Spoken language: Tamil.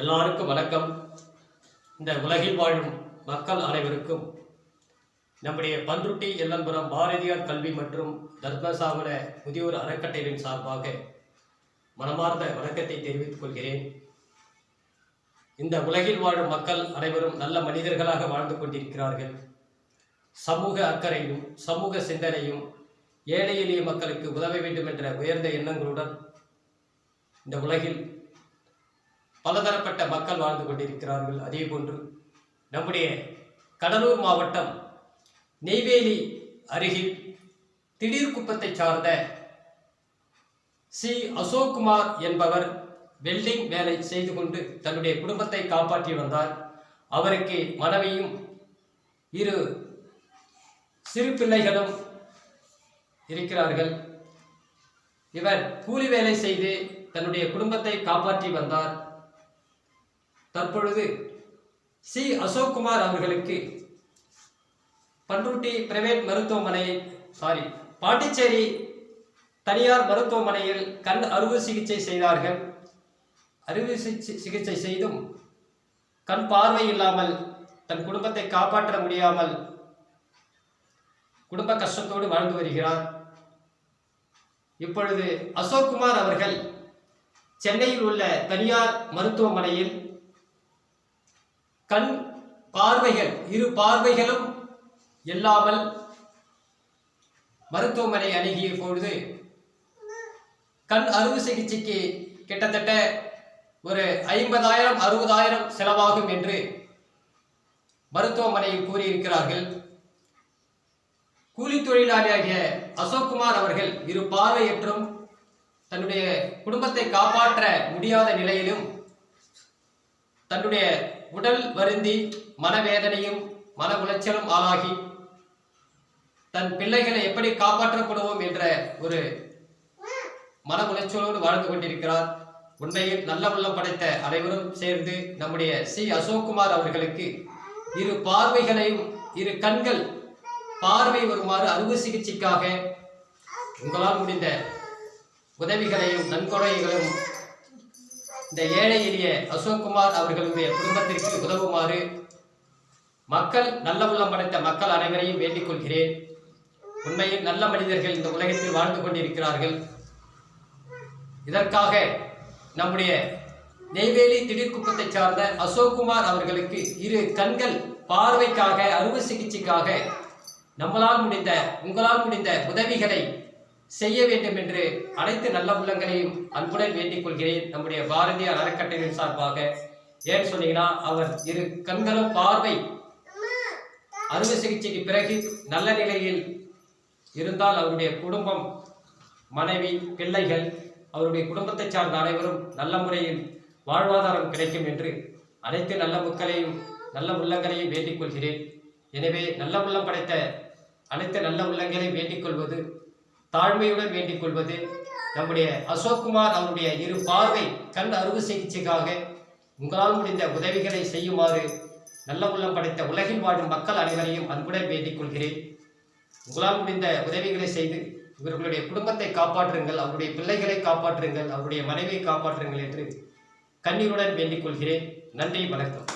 எல்லாருக்கும் வணக்கம். இந்த உலகில் வாழும் மக்கள் அனைவருக்கும் நம்முடைய பன்ருட்டி எல்லம்புரம் பாரதியார் கல்வி மற்றும் தர்மசாவன முதியோர் அறக்கட்டையின் சார்பாக மனமார்ந்த வணக்கத்தை தெரிவித்துக் கொள்கிறேன். இந்த உலகில் வாழும் மக்கள் அனைவரும் நல்ல மனிதர்களாக வாழ்ந்து கொண்டிருக்கிறார்கள். சமூக அக்கறையும் சமூக சிந்தனையும் ஏழை எளிய மக்களுக்கு உதவ வேண்டும் என்ற உயர்ந்த எண்ணங்களுடன் இந்த உலகில் பலதரப்பட்ட மக்கள் வாழ்ந்து கொண்டிருக்கிறார்கள். அதே போன்று நம்முடைய கடலூர் மாவட்டம் நெய்வேலி அருகில் திடீர் குப்பத்தை சார்ந்த சி. அசோக்குமார் என்பவர் வெல்டிங் வேலை செய்து கொண்டு தன்னுடைய குடும்பத்தை காப்பாற்றி வந்தார். அவருக்கு மனைவியும் இரு சிறு பிள்ளைகளும் இருக்கிறார்கள். இவர் கூலி வேலை செய்து தன்னுடைய குடும்பத்தை காப்பாற்றி வந்தார். தற்பொழுது சி. அசோக்குமார் அவர்களுக்கு பன்ருட்டி பிரைவேட் மருத்துவமனை சாரி பாண்டிச்சேரி தனியார் மருத்துவமனையில் கண் அறுவை சிகிச்சை செய்தார்கள். அறுவை சிகிச்சை சிகிச்சை செய்தும் கண் பார்வை இல்லாமல் தன் குடும்பத்தை காப்பாற்ற முடியாமல் குடும்ப கஷ்டத்தோடு வாழ்ந்து வருகிறார். இப்பொழுது அசோக்குமார் அவர்கள் சென்னையில் உள்ள தனியார் மருத்துவமனையில் கண் பார்வைகள் இரு பார்வைகளும் இல்லாமல் மருத்துவமனை அணுகிய பொழுது கண் அறுவை சிகிச்சைக்கு கிட்டத்தட்ட ஒரு ஐம்பதாயிரம் அறுபதாயிரம் செலவாகும் என்று மருத்துவமனையில் கூறியிருக்கிறார்கள். கூலி தொழிலாளியாகிய அசோக்குமார் அவர்கள் இரு பார்வையற்றும் தன்னுடைய குடும்பத்தை காப்பாற்ற முடியாத நிலையிலும் தன்னுடைய உடல் வருந்தி மனவேதனையும் மன உளைச்சலும் ஆளாகி தன் பிள்ளைகளை எப்படி காப்பாற்றப்படுவோம் என்ற ஒரு மன உளைச்சலோடு வாழ்ந்து கொண்டிருக்கிறார். உண்மையில் நல்ல உள்ளம் படைத்த அனைவரும் சேர்ந்து நம்முடைய சி. அசோக்குமார் அவர்களுக்கு இரு பார்வைகளையும் இரு கண்கள் பார்வை வருமாறு அறுவை சிகிச்சைக்காக உங்களால் முடிந்த உதவிகளையும் நன்கொடைகளையும் இந்த ஏழை எளிய அசோக்குமார் அவர்களுடைய குடும்பத்திற்கு உதவுமாறு மக்கள் நல்ல உள்ளம் படைத்த மக்கள் அனைவரையும் வேண்டிக் கொள்கிறேன். உண்மையில் நல்ல மனிதர்கள் இந்த உலகத்தில் வாழ்ந்து கொண்டிருக்கிறார்கள். இதற்காக நம்முடைய நெய்வேலி திடீர்குப்பத்தை சார்ந்த அசோக்குமார் அவர்களுக்கு இரு கண்கள் பார்வைக்காக அறுவை சிகிச்சைக்காக நம்மளால் முடிந்த உங்களால் முடிந்த உதவிகளை செய்ய வேண்டும் என்று அனைத்து நல்ல உள்ளங்களையும் அன்புடன் வேண்டிக் கொள்கிறேன். நம்முடைய பாரதிய அறக்கட்டளையின் சார்பாக ஏன் சொன்னீங்கன்னா அவர் இரு கண்களும் பார்வை அறுவை சிகிச்சைக்கு பிறகு நல்ல நிலையில் இருந்தால் அவருடைய குடும்பம் மனைவி பிள்ளைகள் அவருடைய குடும்பத்தை சார்ந்த அனைவரும் நல்ல முறையில் வாழ்வாதாரம் கிடைக்கும் என்று அனைத்து நல்ல மக்களையும் நல்ல உள்ளங்களையும் வேண்டிக் கொள்கிறேன். எனவே நல்ல உள்ளம் படைத்த அனைத்து நல்ல உள்ளங்களையும் வேண்டிக் கொள்வது தாழ்மையுடன் வேண்டிக் கொள்வது நம்முடைய அசோக்குமார் அவருடைய இரு பார்வை கண் அறுவை சிகிச்சைக்காக உங்களால் முடிந்த உதவிகளை செய்யுமாறு நல்ல உள்ளம் படைத்த உலகில் வாழும் மக்கள் அனைவரையும் அன்புடன் வேண்டிக் கொள்கிறேன். உங்களால் முடிந்த உதவிகளை செய்து இவர்களுடைய குடும்பத்தை காப்பாற்றுங்கள் அவருடைய பிள்ளைகளை காப்பாற்றுங்கள் அவருடைய மனைவியை காப்பாற்றுங்கள் என்று கண்ணீருடன் வேண்டிக் கொள்கிறேன். நன்றி வணக்கம்.